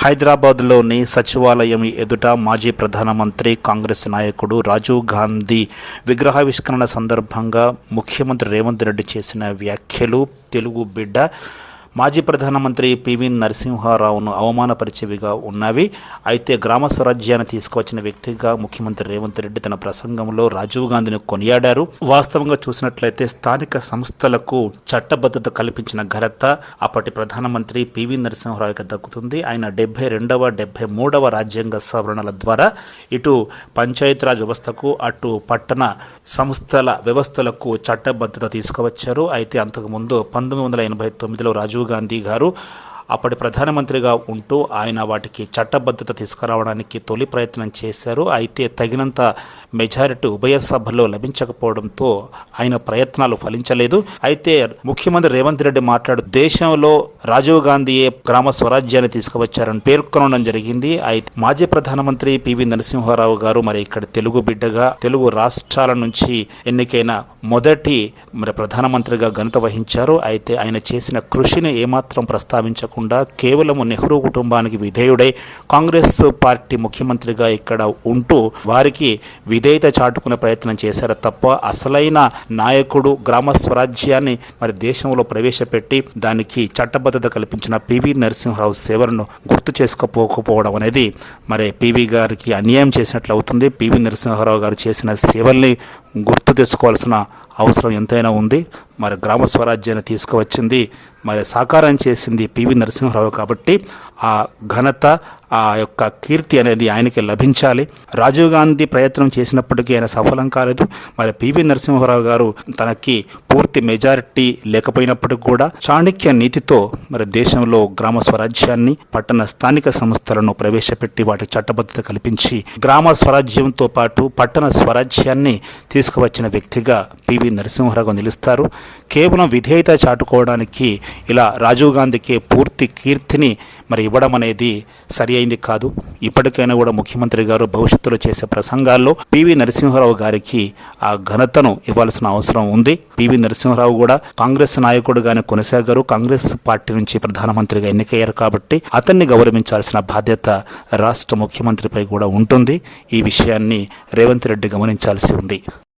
హైదరాబాద్లోని సచివాలయం ఎదుట మాజీ ప్రధానమంత్రి కాంగ్రెస్ నాయకుడు రాజీవ్ గాంధీ విగ్రహావిష్కరణ సందర్భంగా ముఖ్యమంత్రి రేవంత్ రెడ్డి చేసిన వ్యాఖ్యలు తెలుగు బిడ్డ మాజీ ప్రధానమంత్రి పివి నరసింహారావును అవమానపరిచేవిగా ఉన్నవి. అయితే గ్రామ స్వరాజ్యాన్ని తీసుకువచ్చిన వ్యక్తిగా ముఖ్యమంత్రి రేవంత్ రెడ్డి తన ప్రసంగంలో రాజీవ్ గాంధీని కొనియాడారు. వాస్తవంగా చూసినట్లయితే స్థానిక సంస్థలకు చట్టబద్ధత కల్పించిన ఘనత అప్పటి ప్రధానమంత్రి పివి నరసింహారావుకి దక్కుతుంది. ఆయన డెబ్బై రెండవ డెబ్బై మూడవ రాజ్యాంగ సవరణల ద్వారా ఇటు పంచాయతీరాజ్ వ్యవస్థకు అటు పట్టణ సంస్థల వ్యవస్థలకు చట్టబద్ధత తీసుకువచ్చారు. అయితే అంతకుముందు పంతొమ్మిది వందల ఎనభై తొమ్మిదిలో రాజీవ్ గాంధీ గారు అప్పటి ప్రధానమంత్రిగా ఉంటూ ఆయన వాటికి చట్టబద్ధత తీసుకురావడానికి తొలి ప్రయత్నం చేశారు. అయితే తగినంత మెజారిటీ ఉభయ సభల్లో లభించకపోవడంతో ఆయన ప్రయత్నాలు ఫలించలేదు. అయితే ముఖ్యమంత్రి రేవంత్ రెడ్డి మాట్లాడు దేశంలో రాజీవ్ గాంధీయే గ్రామ స్వరాజ్యాన్ని తీసుకువచ్చారని పేర్కొనడం జరిగింది. అయితే మాజీ ప్రధానమంత్రి పివి నరసింహారావు గారు మరి ఇక్కడ తెలుగు బిడ్డగా తెలుగు రాష్ట్రాల నుంచి ఎన్నికైన మొదటి మరి ప్రధానమంత్రిగా ఘనత వహించారు. అయితే ఆయన చేసిన కృషిని ఏమాత్రం ప్రస్తావించకుండా కేవలం నెహ్రూ కుటుంబానికి విధేయుడై. కాంగ్రెస్ పార్టీ ముఖ్యమంత్రిగా ఇక్కడ ఉంటూ వారికి విధేయత చాటుకునే ప్రయత్నం చేశారు తప్ప అసలైన నాయకుడు గ్రామ స్వరాజ్యాన్ని మరి దేశంలో ప్రవేశపెట్టి దానికి చట్టబద్ధత కల్పించిన పివి నరసింహరావు సేవలను గుర్తు చేసుకోకపోకపోవడం అనేది మరి పివి గారికి అన్యాయం చేసినట్లు అవుతుంది. పివి నరసింహారావు గారు చేసిన సేవల్ని గుర్తు తెచ్చుకోవాల్సిన అవసరం ఎంతైనా ఉంది. మరి గ్రామ స్వరాజ్యాన్ని తీసుకువచ్చింది మరి సాకారం చేసింది పివి నరసింహారావు కాబట్టి ఆ ఘనత ఆ యొక్క కీర్తి అనేది ఆయనకి లభించాలి. రాజీవ్ గాంధీ ప్రయత్నం చేసినప్పటికీ ఆయన సఫలం కాలేదు. మరి పివి నరసింహారావు గారు తనకి పూర్తి మెజారిటీ లేకపోయినప్పటికీ కూడా చాణక్య నీతితో మరి దేశంలో గ్రామ స్వరాజ్యాన్ని పట్టణ స్థానిక సంస్థలను ప్రవేశపెట్టి వాటి చట్టబద్ధత కల్పించి గ్రామ స్వరాజ్యంతో పాటు పట్టణ స్వరాజ్యాన్ని తీసుకువచ్చిన వ్యక్తిగా పివి నరసింహారావు నిలుస్తారు. కేవలం విధేయత చాటుకోవడానికి ఇలా రాజీవ్ గాంధీకి పూర్తి కీర్తిని మరి ఇవ్వడం అనేది సరి అయింది కాదు. ఇప్పటికైనా కూడా ముఖ్యమంత్రి గారు భవిష్యత్తులో చేసే ప్రసంగాల్లో పివి నరసింహారావు గారికి ఆ ఘనతను ఇవ్వాల్సిన అవసరం ఉంది. పివి నరసింహారావు కూడా కాంగ్రెస్ నాయకుడుగానే కొనసాగారు. కాంగ్రెస్ పార్టీ నుంచి ప్రధానమంత్రిగా ఎన్నికయ్యారు కాబట్టి అతన్ని గౌరవించాల్సిన బాధ్యత రాష్ట్ర ముఖ్యమంత్రిపై కూడా ఉంటుంది. ఈ విషయాన్ని రేవంత్ రెడ్డి గమనించాల్సి ఉంది.